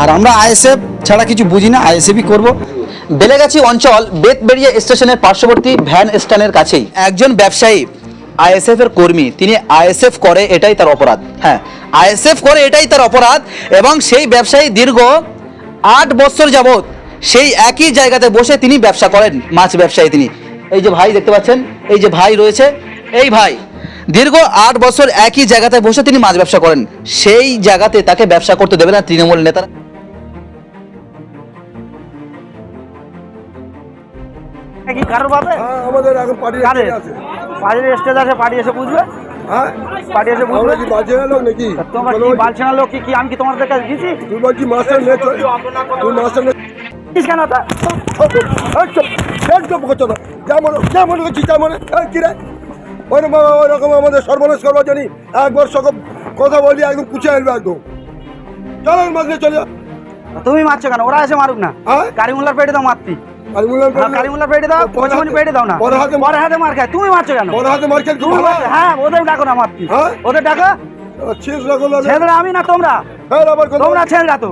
আর আমরা আইএসএফ ছাড়া কিছু বুঝি না, আইএসএফই করব। বেলেগাছি অঞ্চল বেতবেড়িয়া স্টেশনের পার্শ্ববর্তী ভ্যান স্ট্যান্ডের কাছেই। একজন ব্যবসায়ী আইএসএফ এর কর্মী, তিনি আইএসএফ করে এটাই তার অপরাধ। হ্যাঁ আইএসএফ করে এটাই তার অপরাধ এবং সেই ব্যবসায়ী দীর্ঘ আট বছর যাবৎ সেই একই জায়গাতে বসে তিনি ব্যবসা করেন, মাছ ব্যবসায়ী তিনি। এই যে ভাই দেখতে পাচ্ছেন, এই যে ভাই রয়েছে, এই ভাই দীর্ঘ আট বছর একই জায়গাতে বসে তিনি মাছ ব্যবসা করেন। সেই জায়গাতে তাকে ব্যবসা করতে দেবে না তৃণমূল নেতারা কি কারোর পাবে আমাদের এখন পার্টি আছে। পার্টির স্টেজ আছে পার্টি এসে বুঝবে? হ্যাঁ। পার্টি এসে বুঝবে? কি বাজে লোক নাকি? তোমরা কি লোক কি কি আমি কি তোমাদের কাছে দিছি? তুই বলছি মাস্টার নে চল তুই মাস্টার নে কেন তা? একদম করছ না। যা মনে যা মনে করছিস যা মনে কি রে? ওরকম ওরকম আমাদের সর্বনাশ করব জানি একবার সকম কথা বলি একদম কুচে আসবে একদম। চলো মাঝে চলে তুমি মারছো কেন? ওরা এসে মারুক না। হ্যাঁ? কারিমুল্লার পেটে দাও মারতি। হ্যাঁ, কারিমুল্লার পেটে দাও পেটে দাও না। হাতে- মার খায়। তুমি মারছো কেন? বড় হাতে মার খেয়ে তুমি হ্যাঁ ওদের ডাকো না মারতি। হ্যাঁ? ওদের ডাকো। ছিস ছেলেরা আমি না তোমরা? তোমরা ছেলেরা তো।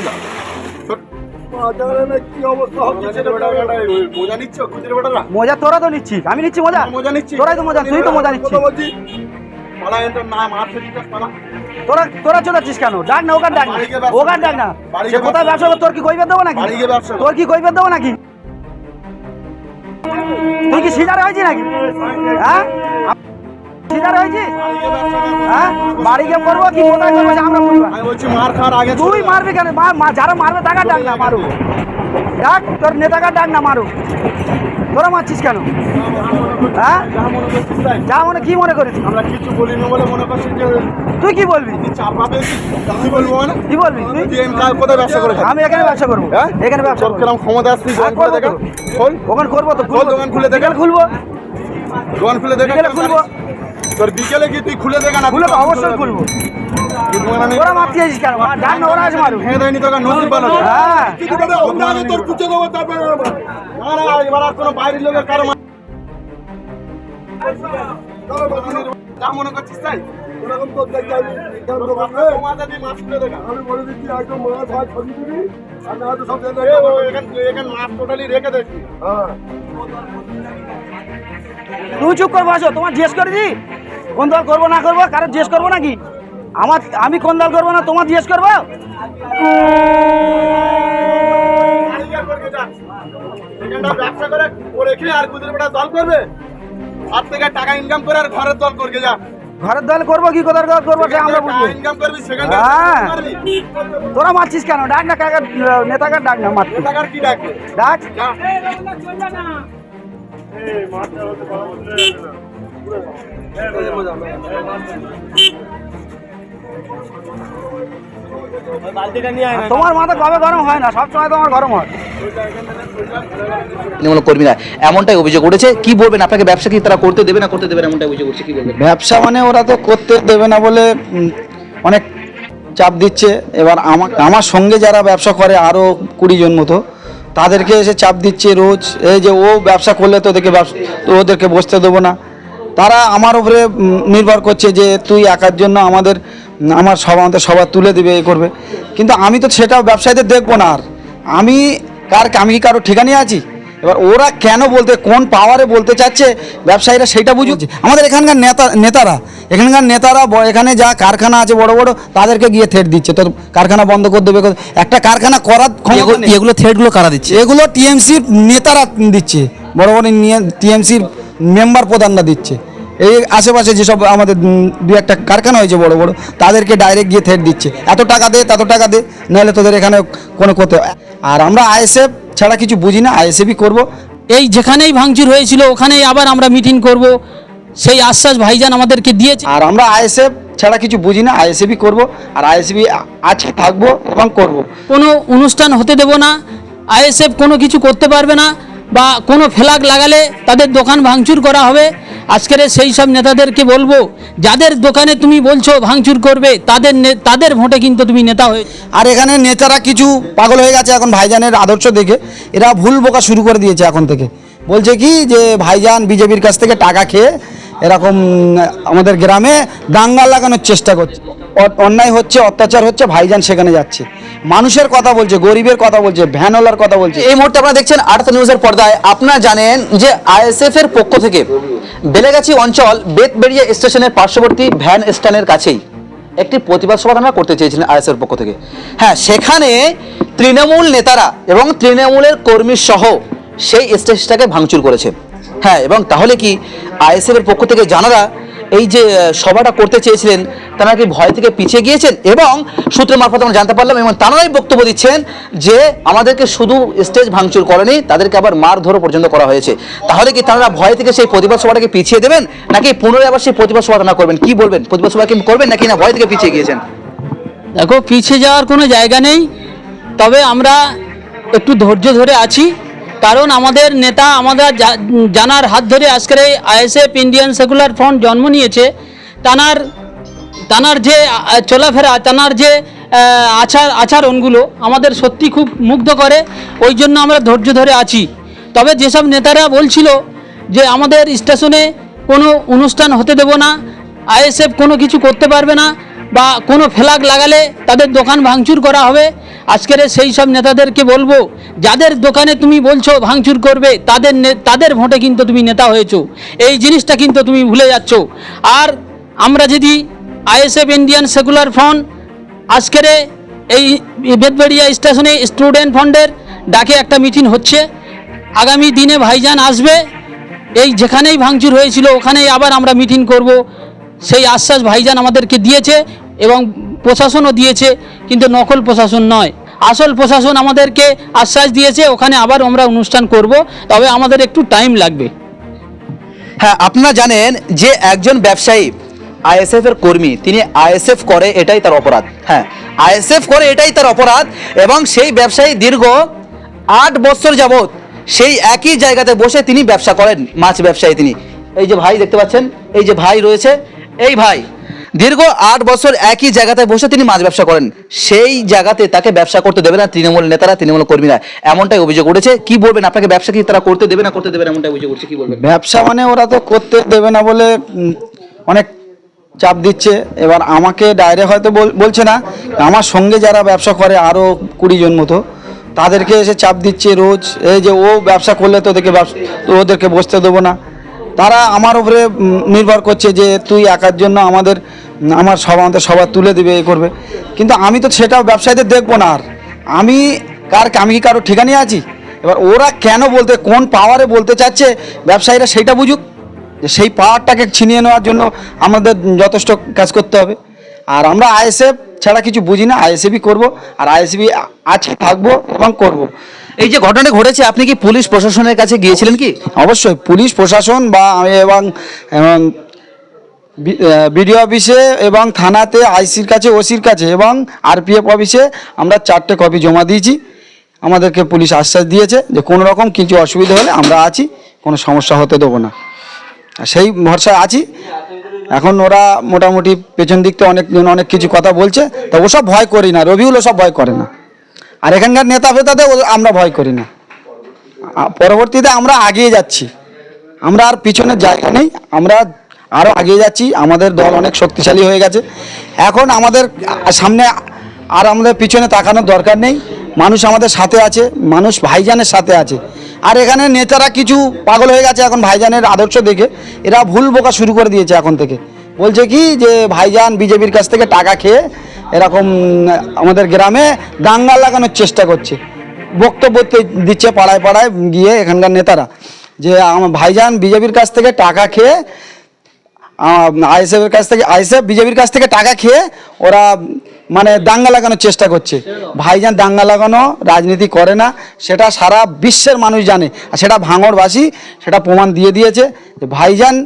না মজা নিচ্ছ তোরা তো নিচ্ছিস আমি নিচ্ছি মজা। মজা নিচ্ছি। তোরাই তো মজা তুই তো মজা নিচ্ছিস। কথা বলছি। পালা এন্টার না মার ফেলিটা পালা। তোরা তোরা চলাচ্ছিস কেন? ডাক না ওখান ডাক না। ওখান ডাক না। সে কোথায় ব্যবসা তোর কি দেবো নাকি। তোর কি দেবো নাকি? তুই কি সিজারে হয়েছি নাকি? হ্যাঁ? সিজারে হয়েছি? হ্যাঁ বাড়ি গিয়ে করব। কি কোথায় করব আমরা বলব? আমি বলছি মার খাওয়ার আগে তুই মারবি কেন? যারা মারবে তাকে ডাক না মারু ডাক তোর নেতাকে ডাক না মারু তোরা মারছিস কেন? হ্যাঁ? যা মনে কি মনে করিস আমরা কিছু বলিনি বলে মনে করছিস যে তুই কি বলবি? চাপাবে কি বলব মানে কি বলবি? কোথায় ব্যবসা করে আমি এখানে ব্যবসা করব। হ্যাঁ? এখানে ব্যবসা কিরম ক্ষমতা আসছিস খোল দোকান করব তো। দোকান খুলে দেখা। খুলবো। দোকান খুলে দেখা খুলবো। তোর বিকেলে কি তুই খুলে দেখা না খুলে তো অবশ্যই খুলবো। ওরা মারতে যাচ্ছিস কেন? মা, ওরা আসে মারু ভেঙে দেয়নি তোকে নসিব বানাবে হ্যাঁ। কিছু করে অন্য আগে তোর কুচে দেবো তারপরে আমার। না না এবার আর কোনো বাইরের লোকের কারও যা মনে করছিস তাই? ওরকম তোর দেখতে আমি মাছ খুলে দেখা আমি বলে দিচ্ছি একদম মাছ দিবি আর না তো সব জায়গায় এ, ও এখান এখান মাছ টোটালি রেখে দেখবি হ্যাঁ। তুই চুপ করব আসো তোমার জিজ্ঞেস করে দি কোন দল করব, না করব, কারও জিজ্ঞেস করব নাকি? আমার, আমি কোন দল করব না, তোমার জিজ্ঞেস করব? ঘরের দল করব কি, কোথার দল করব আমরা হ্যাঁ। তোরা মারছিস কেন? ডাক ডাক। তোমার মাথা কবে গরম হয় না? সবসময় তোমার গরম হয়। তৃণমূল কর্মীরা এমনটাই অভিযোগ উঠেছে। কি বলবেন? আপনাকে ব্যবসা কি তারা করতে দেবে না করতে দেবে না এমনটাই অভিযোগ উঠছে কি বলবেন? ব্যবসা মানে ওরা তো করতে দেবে না বলে অনেক চাপ দিচ্ছে। এবার আমার আমার সঙ্গে যারা ব্যবসা করে আরও কুড়ি জন মতো তাদেরকে এসে চাপ দিচ্ছে রোজ। এই যে ও ব্যবসা করলে তো ওদেরকে ব্যবসা তো ওদেরকে বসতে দেবো না। তারা আমার উপরে নির্ভর করছে যে তুই একার জন্য আমাদের আমার সব আমাদের সবার তুলে দিবে এ করবে। কিন্তু আমি তো সেটা ব্যবসায়ীদের দেখব না আর। আমি কার আমি কি কারও ঠিকানিয়ে আছি? এবার ওরা কেন বলতে কোন পাওয়ারে বলতে চাচ্ছে ব্যবসায়ীরা সেটা বুঝুক। আমাদের এখানকার নেতা নেতারা এখানকার নেতারা এখানে যা কারখানা আছে বড় বড় তাদেরকে গিয়ে থেট দিচ্ছে। তোর কারখানা বন্ধ করে দেবে একটা কারখানা করার এগুলো থ্রেডগুলো কারা দিচ্ছে? এগুলো টিএমসির নেতারা দিচ্ছে। বড় বড় টিএমসির মেম্বার প্রধানরা দিচ্ছে। এই আশেপাশে যেসব আমাদের দু একটা কারখানা হয়েছে বড় বড় তাদেরকে ডাইরেক্ট গিয়ে থেট দিচ্ছে। এত টাকা দে তত টাকা দে নাহলে তোদের এখানে কোনো করতে আর আমরা আইএসএফ ছাড়া কিছু বুঝি না আইএসএফই করব। এই যেখানেই ভাঙচুর হয়েছিল ওখানেই আবার আমরা মিটিং করব। সেই আশ্বাস ভাইজান আমাদেরকে দিয়েছে। আর আমরা আইএসএফ ছাড়া কিছু বুঝি না আইএসএফই করব। আর আইএসএফই আছে থাকব এবং করব। কোনো অনুষ্ঠান হতে দেব না। আইএসএফ কোনো কিছু করতে পারবে না। বা কোনো ফ্ল্যাগ লাগালে তাদের দোকান ভাঙচুর করা হবে। আজকের সেই সব নেতাদেরকে বলব, যাদের দোকানে তুমি বলছো ভাঙচুর করবে, তাদের তাদের ভোটে কিন্তু তুমি নেতা হয়ে আর এখানে নেতারা কিছু পাগল হয়ে গেছে এখন ভাইজানের আদর্শ দেখে। এরা ভুল বোকা শুরু করে দিয়েছে এখন থেকে। বলছে কি যে ভাইজান বিজেপির কাছ থেকে টাকা খেয়ে এরকম, আমাদের গ্রামে দাঙ্গা লাগানোর চেষ্টা করছে। অন্যায় হচ্ছে, অত্যাচার হচ্ছে, ভাইজান সেখানে যাচ্ছে। মানুষের কথা বলছে, গরিবের কথা বলছে, ভ্যানওয়ালার কথা বলছে। এই মুহূর্তে আপনারা দেখছেন আর্থ নিউজের পর্দায়। আপনারা জানেন যে আইএসএফ এর পক্ষ থেকে বেলেগাছি অঞ্চল বেতবেড়িয়া স্টেশনের পার্শ্ববর্তী ভ্যান স্ট্যান্ডের কাছেই একটি প্রতিবাদ সভা তারা করতে চেয়েছিলেন আইএসএফ এর পক্ষ থেকে। হ্যাঁ সেখানে তৃণমূল নেতারা এবং তৃণমূলের কর্মী সহ সেই স্টেশনটাকে ভাঙচুর করেছে। হ্যাঁ এবং তাহলে কি আইএসএফ এর পক্ষ থেকে জানারা এই যে সভাটা করতে চেয়েছিলেন, তারা কি ভয় থেকে পিছিয়ে গিয়েছেন? এবং সূত্রের মারফত আমরা জানতে পারলাম, এবং তারাই বক্তব্য দিচ্ছেন যে, আমাদেরকে শুধু স্টেজ ভাঙচুর করেনি, তাদেরকে আবার মার মারধরও পর্যন্ত করা হয়েছে। তাহলে কি তারা ভয় থেকে সেই প্রতিবাদ সভাটাকে পিছিয়ে দেবেন, নাকি পুনরায় আবার সেই প্রতিবাদ সভাটা না করবেন? কি বলবেন? প্রতিবাদ সভা কি করবেন, নাকি না ভয় থেকে পিছিয়ে গিয়েছেন? দেখো, পিছিয়ে যাওয়ার কোনো জায়গা নেই। তবে আমরা একটু ধৈর্য ধরে আছি। কারণ আমাদের নেতা, আমাদের জানার হাত ধরে আজকের এই আইএসএফ ইন্ডিয়ান সেকুলার ফ্রন্ট জন্ম নিয়েছে। তানার তানার যে চলাফেরা, তানার যে আচার, আচরণগুলো আমাদের সত্যি খুব মুগ্ধ করে। ওই জন্য আমরা ধৈর্য ধরে আছি। তবে যেসব নেতারা বলছিল যে আমাদের স্টেশনে কোনো অনুষ্ঠান হতে দেব না, আইএসএফ কোনো কিছু করতে পারবে না বা কোনো ফ্ল্যাগ লাগালে তাদের দোকান ভাঙচুর করা হবে। আজকের সেই সব নেতাদেরকে বলব, যাদের দোকানে তুমি বলছো ভাঙচুর করবে, তাদের তাদের ভোটে কিন্তু তুমি নেতা হয়েছো। এই জিনিসটা কিন্তু তুমি ভুলে যাচ্ছ। আর আমরা যদি আইএসএফ ইন্ডিয়ান সেকুলার ফ্রন্ট আজকের এই বেদবেড়িয়া স্টেশনে স্টুডেন্ট ফন্ডের ডাকে একটা মিটিং হচ্ছে। আগামী দিনে ভাইজান আসবে, এই যেখানেই ভাঙচুর হয়েছিল ওখানেই আবার আমরা মিটিং করব। সেই আশ্বাস ভাইজান আমাদেরকে দিয়েছে। এবং প্রশাসনও দিয়েছে, কিন্তু নকল প্রশাসন নয়। আসল প্রশাসন আমাদেরকে আশ্বাস দিয়েছে, ওখানে আবার আমরা অনুষ্ঠান করব, তবে আমাদের একটু টাইম লাগবে। হ্যাঁ আপনারা জানেন যে একজন ব্যবসায়ী, আইএসএফ এর কর্মী, তিনি আইএসএফ করে এটাই তার অপরাধ। হ্যাঁ আইএসএফ করে এটাই তার অপরাধ এবং সেই ব্যবসায়ী দীর্ঘ আট বছর যাবৎ সেই একই জায়গাতে বসে তিনি ব্যবসা করেন, মাছ ব্যবসায়ী তিনি। এই যে ভাই দেখতে পাচ্ছেন, এই যে ভাই রয়েছে, এই ভাই দীর্ঘ আট বছর একই জায়গাতে বসে তিনি মাছ ব্যবসা করেন। সেই জায়গাতে তাকে ব্যবসা করতে দেবে না তৃণমূল নেতারা, তৃণমূল কর্মীরা। এমনটাই অভিযোগ উঠেছে। কি বলবেন? আপনাকে ব্যবসা কি তারা করতে দেবে না করতে দেবে না এমনটাই অভিযোগ উঠছে? কি বলবেন? ব্যবসা মানে ওরা তো করতে দেবে না বলে অনেক চাপ দিচ্ছে। এবার আমাকে ডাইরেক্ট হয়তো বলছে না। আমার সঙ্গে যারা ব্যবসা করে আরও কুড়ি জন মতো, তাদেরকে এসে চাপ দিচ্ছে রোজ। এই যে ও ব্যবসা করলে তো ওদেরকে বসতে দেবো না। তারা আমার উপরে নির্ভর করছে যে তুই একার জন্য আমাদের, আমার সব আমাদের সবার তুলে দেবে, এ করবে। কিন্তু আমি তো সেটা ব্যবসায়ীদের দেখব না আর। আমি কার, আমি কি কারও ঠিকানি আছি? এবার ওরা কেন বলতে, কোন পাওয়ারে বলতে চাচ্ছে, ব্যবসায়ীরা সেইটা বুঝুক। যে সেই পাওয়ারটাকে ছিনিয়ে নেওয়ার জন্য আমাদের যথেষ্ট কাজ করতে হবে। আর আমরা আইএসএফ ছাড়া কিছু বুঝি না, আইএসএফই করব, আর আইএসএফই আছে, থাকব এবং করব। এই যে ঘটনাটা ঘটেছে, আপনি কি পুলিশ প্রশাসনের কাছে গিয়েছিলেন কি? অবশ্যই, পুলিশ প্রশাসন বা আমি এবং এবং বিডিও অফিসে এবং থানাতে, আইসির কাছে, ওসির কাছে এবং আরপিএফ অফিসে আমরা চারটে কপি জমা দিয়েছি। আমাদেরকে পুলিশ আশ্বাস দিয়েছে যে কোনো রকম কিছু অসুবিধা হলে আমরা আছি, কোনো সমস্যা হতে দেবো না। সেই ভরসায় আছি। এখন ওরা মোটামুটি পেছন দিক থেকে অনেকজন অনেক কিছু কথা বলছে, তো ওসব ভয় করি না, রবিউল ওসব ভয় করে না। আর এখানকার নেতা ফেতাতে ও- আমরা ভয় করি না। পরবর্তীতে আমরা আগিয়ে যাচ্ছি। আমরা আর পিছনের জায়গা নেই। আমরা আরও আগিয়ে যাচ্ছি। আমাদের দল অনেক শক্তিশালী হয়ে গেছে। এখন আমাদের সামনে আর আমাদের পিছনে তাকানোর দরকার নেই। মানুষ আমাদের সাথে আছে। মানুষ ভাইজানের সাথে আছে। আর এখানে নেতারা কিছু পাগল হয়ে গেছে এখন ভাইজানের আদর্শ দেখে। এরা ভুল বোকা শুরু করে দিয়েছে এখন থেকে। বলছে কি যে, ভাইজান বিজেপির কাছ থেকে টাকা খেয়ে এরকম আমাদের গ্রামে দাঙ্গা লাগানোর চেষ্টা করছে। বক্তব্য দিচ্ছে পাড়ায় পাড়ায় গিয়ে এখানকার নেতারা যে, আমার ভাইজান বিজেপির কাছ থেকে টাকা খেয়ে আইএসএফের কাছ থেকে, আইএসএফ বিজেপির কাছ থেকে টাকা খেয়ে ওরা মানে দাঙ্গা লাগানোর চেষ্টা করছে। ভাইজান দাঙ্গা লাগানো, রাজনীতি করে না, সেটা সারা বিশ্বের মানুষ জানে, আর সেটা ভাঙড়বাসী সেটা প্রমাণ দিয়ে দিয়েছে ভাইজান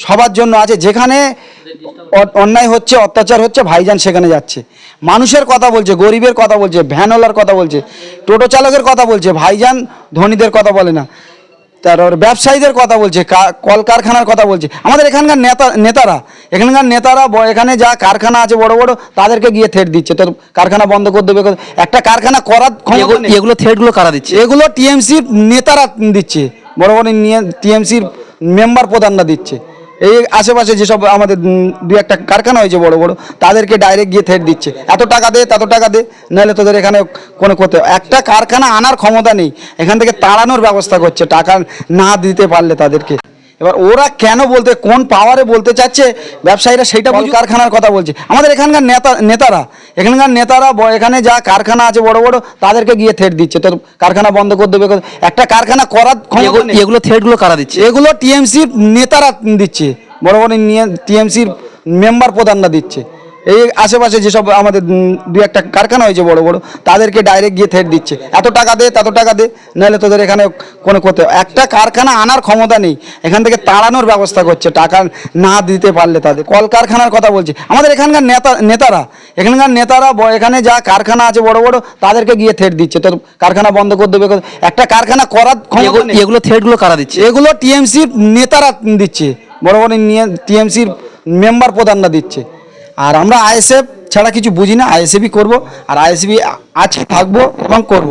সবার জন্য আছে। যেখানে অন্যায় হচ্ছে অত্যাচার হচ্ছে ভাইজান সেখানে যাচ্ছে। মানুষের কথা বলছে গরিবের কথা বলছে ভ্যানওয়ালার কথা বলছে টোটো চালকের কথা বলছে ভাইজান ধনীদের কথা বলে না। তারপর ব্যবসায়ীদের কথা বলছে কলকারখানার কথা বলছে। আমাদের এখানকার নেতা নেতারা এখানকার নেতারা এখানে যা কারখানা আছে বড় বড় তাদেরকে গিয়ে থেট দিচ্ছে। তো কারখানা বন্ধ করে দেবে একটা কারখানা করার এগুলো- থেটগুলো কারা দিচ্ছে? এগুলো টিএমসির নেতারা দিচ্ছে। বড় বড় নিয়ে টিএমসির মেম্বার প্রধানরা দিচ্ছে। এই আশেপাশে যেসব আমাদের দু একটা কারখানা হয়েছে বড় বড়, তাদেরকে ডাইরেক্ট গিয়ে থ্রেট দিচ্ছে। এত টাকা দে, তত টাকা দে, নাহলে তোদের এখানে কোনো করতে একটা কারখানা আনার ক্ষমতা নেই। এখান থেকে তাড়ানোর ব্যবস্থা করছে, টাকা না দিতে পারলে তাদেরকে। এবার ওরা কেন বলতে কোন পাওয়ারে বলতে চাচ্ছে ব্যবসায়ীরা সেইটা বল কারখানার কথা বলছে। আমাদের এখানকার নেতা নেতারা এখানকার নেতারা এখানে যা কারখানা আছে বড় বড় তাদেরকে গিয়ে থেট দিচ্ছে। তোর কারখানা বন্ধ করে দেবে একটা কারখানা করার এগুলো- থেটগুলো কারা দিচ্ছে? এগুলো টিএমসির নেতারা দিচ্ছে। বড় বড় টিএমসির মেম্বার প্রধানরা দিচ্ছে। এই আশেপাশে যেসব আমাদের দু একটা কারখানা হয়েছে বড় বড় তাদেরকে ডাইরেক্ট গিয়ে থ্রেট দিচ্ছে। এত টাকা দে তত টাকা দে নাহলে তোদের এখানে কোনো করতে একটা কারখানা আনার ক্ষমতা নেই এখান থেকে তাড়ানোর ব্যবস্থা করছে টাকা না দিতে পারলে তাদের। কলকারখানার কথা বলছে আমাদের এখানকার নেতা নেতারা এখানকার নেতারা এখানে যা কারখানা আছে বড় বড় তাদেরকে গিয়ে থ্রেট দিচ্ছে। তোর কারখানা বন্ধ করে দেবে একটা কারখানা করার ক্ষমতা এগুলো- থ্রেডগুলো কারা দিচ্ছে? এগুলো টিএমসির নেতারা দিচ্ছে বড় বড় টিএমসির মেম্বার প্রধানরা দিচ্ছে। আর আমরা আইএসএফ ছাড়া কিছু বুঝি না আইএসএফই করব, আর আইএসএফই আছে, থাকব এবং করব।